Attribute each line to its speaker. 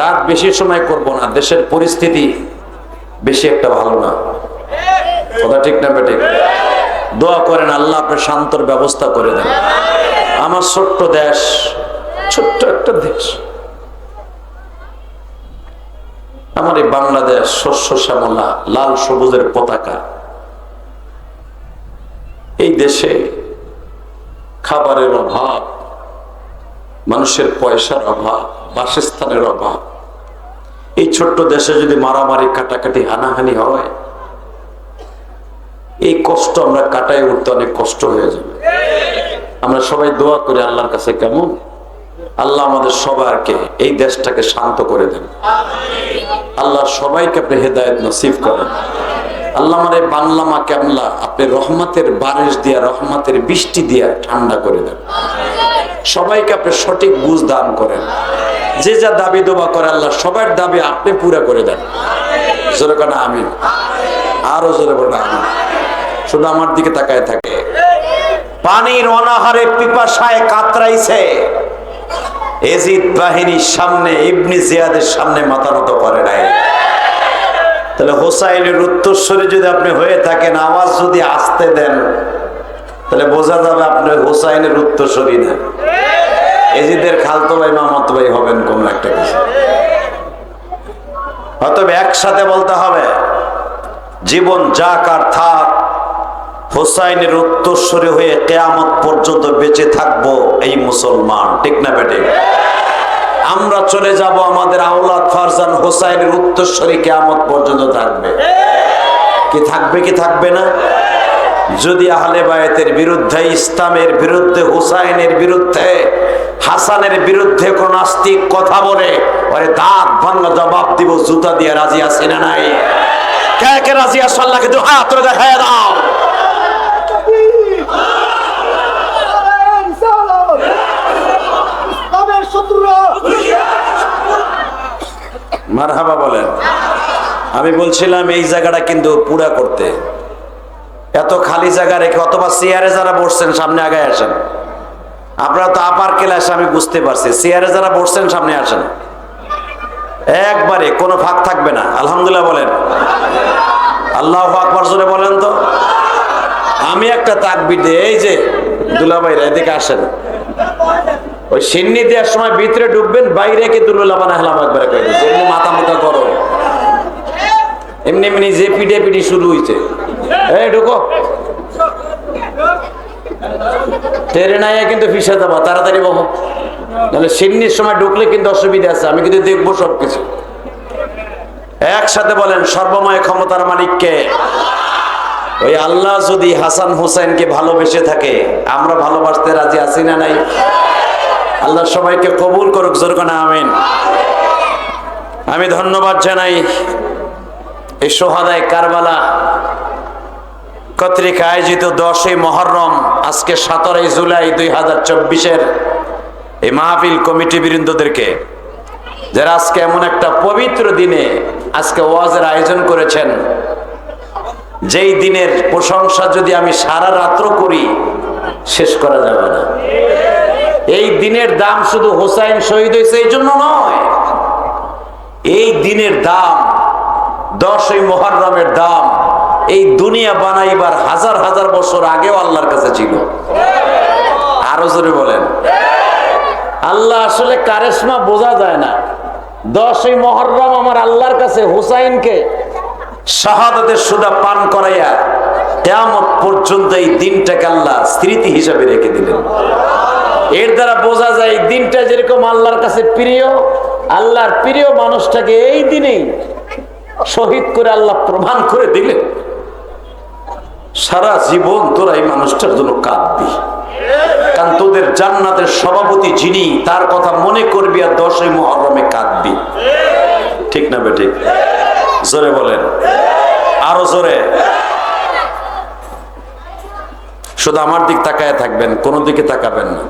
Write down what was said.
Speaker 1: রাত বেশি সময় করব না, দেশের পরিস্থিতি বেশি একটা ভালো না। কথা ঠিক না বেঠিক দোয়া করেন, আল্লাহ আপনার শান্তর ব্যবস্থা করে দেন। আমার ছোট্ট দেশ, ছোট্ট একটা দেশ। আমার এই বাংলাদেশ শস্য শ্যামলা, লাল সবুজের পতাকা। এই দেশে খাবারের অভাব, মানুষের পয়সার অভাব, বাসস্থানের অভাব এই ছোট্ট দেশে যদি মারামারি, কাটাকাটি, হানাহানি হয়, এই কষ্ট আমরা কাটাই উঠতে অনেক কষ্ট হয়ে যাবে। আমরা সবাই দোয়া করি আল্লাহর কাছে কেমন? আল্লাহ আমাদের সবারকে এই দেশটাকে শান্ত করে দেন। আল্লাহ সবাইকে আপনি হেদায়ত নসিব করেন। আল্লাহ আমার এই বাংলা মা কেমলা, আপনি রহমতের বারিশ দিয়া, রহমতের বৃষ্টি দিয়া ঠান্ডা করে দেন। সবাইকে আপনি সঠিক বুঝ দান করেন। যে যা দাবি দোবা করে আল্লাহ, সবার দাবি আপনি পুরা করে দেন। জোরে আমি আরও জোরে আমি শুধু আমার দিকে তাকায় থাকে। পানির অনাহারে পিপাসায় কাতরাইছে। এজিদ বাহিনীর সামনে, ইবনি জিয়াদের সামনে মাথা নত করে নাই। তাহলে হোসাইনের উত্তরস্বরে যদি আপনি হয়ে থাকেন, আওয়াজ যদি আসতে দেন, তাহলে বোঝা যাবে আপনি হোসাইনের উত্তরস্বরী না। এজিদের খালতো ভাই, মামাতো ভাই হবেন কোন একটা কিছু। অতএব একসাথে বলতে হবে, জীবন যাক আর থাক, হোসাইনের উত্তরস্বরী হয়ে কেয়ামত পর্যন্ত বেঁচে থাকব এই মুসলমান। ঠিক না বেটে? আমরা চলে যাব আমাদের আওলাদ ফারজান হোসাইনের উত্তরস্বরী কেয়ামত পর্যন্ত থাকবে। কি থাকবে কি থাকবে না? যদি আহলে বায়াতের বিরুদ্ধে, ইসলামের বিরুদ্ধে, হুসাইনের বিরুদ্ধে হাসানের বিরুদ্ধে কোন নাস্তিক কথা বলে, ওরে দাঁত ভাঙা জবাব দিব, জুতা দিয়ে রাজি আছি না নাই? কে রাজি আছো? আল্লাহকে দু হাত তুলে দেখায় দাও। মারহাবা বলেন। আমি বলছিলাম, এই জায়গাটা কিন্তু পুরা করতে। এত খালি জায়গা রেখে অথবা চেয়ারে যারা বসছেন, সামনে আগে আসেন। আপনারা তো আপার ক্লাস, আমি বুঝতে পারছি। চেয়ারে যারা বসছেন, সামনে আসেন। একবারে, কোনো ফাঁক থাকবে না। আলহামদুলিল্লাহ বলেন। আল্লাহ আকবর জোরে বলেন তো। আমি একটা তাকবির দিই, এই যে, দুলাভাইরা, এদিকে আসেন। ওই সিন্নি দেওয়ার সময় ভিতরে ঢুকবেন, বাইরে কে দুল্লা বানা হেলাম একবার এমনি মাথা মুখা করো এমনি এমনি যে পিঠে পিঠে শুরু হয়েছে এই, ঢুকো। কিন্তু তাড়াতাড়ি বহো। নাহলে সিন্নির সময় ঢুকলে কিন্তু অসুবিধা আছে, আমি কিন্তু দেখব সবকিছু। একসাথে বলেন, সর্বময় ক্ষমতার মালিককে ওই আল্লাহ যদি হাসান হুসাইনকে ভালোবেসে থাকে, আমরা ভালোবাসতে রাজি আছি না নাই? আল্লাহ সবাইকে কবুল করুক জোরকানা আমিন। আমি ধন্যবাদ জানাই এই সোহাদায় কারবালা কর্তৃক আয়োজিত দশই মহরম আজকে সতেরোই জুলাই দুই হাজার চব্বিশের এই মাহফিল কমিটি বৃন্দদেরকে, যারা আজকে এমন একটা পবিত্র দিনে আজকে ওয়াজের আয়োজন করেছেন, যেই দিনের প্রশংসা যদি আমি সারা রাত্র করি, শেষ করা যাবে না। এই দিনের দাম শুধু হোসাইন শহীদ হয়েছে এই জন্য নয়, এই দিনের দাম দশই মহরমের দাম এই দুনিয়া বানাইবার হাজার হাজার বছর আগেও আল্লাহর কাছে ছিল। আরও জোরে বলেন। আল্লাহ আসলে কারেসমা বোঝা যায় না। দশই মহরম আমার আল্লাহর কাছে হুসাইনকে শাহাদাতের সুদা পান করাইয়া কেয়ামত পর্যন্ত এই দিনটাকে আল্লাহ স্মৃতি হিসাবে রেখে দিলেন। এর দ্বারা বোঝা যায় এই দিনটা যেরকম আল্লাহর কাছে প্রিয়, আল্লাহর প্রিয় মানুষটাকে এই দিনেই শহীদ করে আল্লাহ প্রমাণ করে দিলেন। সারা জীবন তোরা এই মানুষটার জন্য কাঁদবি। কারণ তোদের জান্নাতের সভাপতি যিনি, তার কথা মনে করবি আর দশই মহরমে কাঁদবি। ঠিক না বে ঠিক জোরে বলেন। আরও জোরে। শুধু আমার দিক তাকায় থাকবেন, কোনো দিকে তাকাবেন না।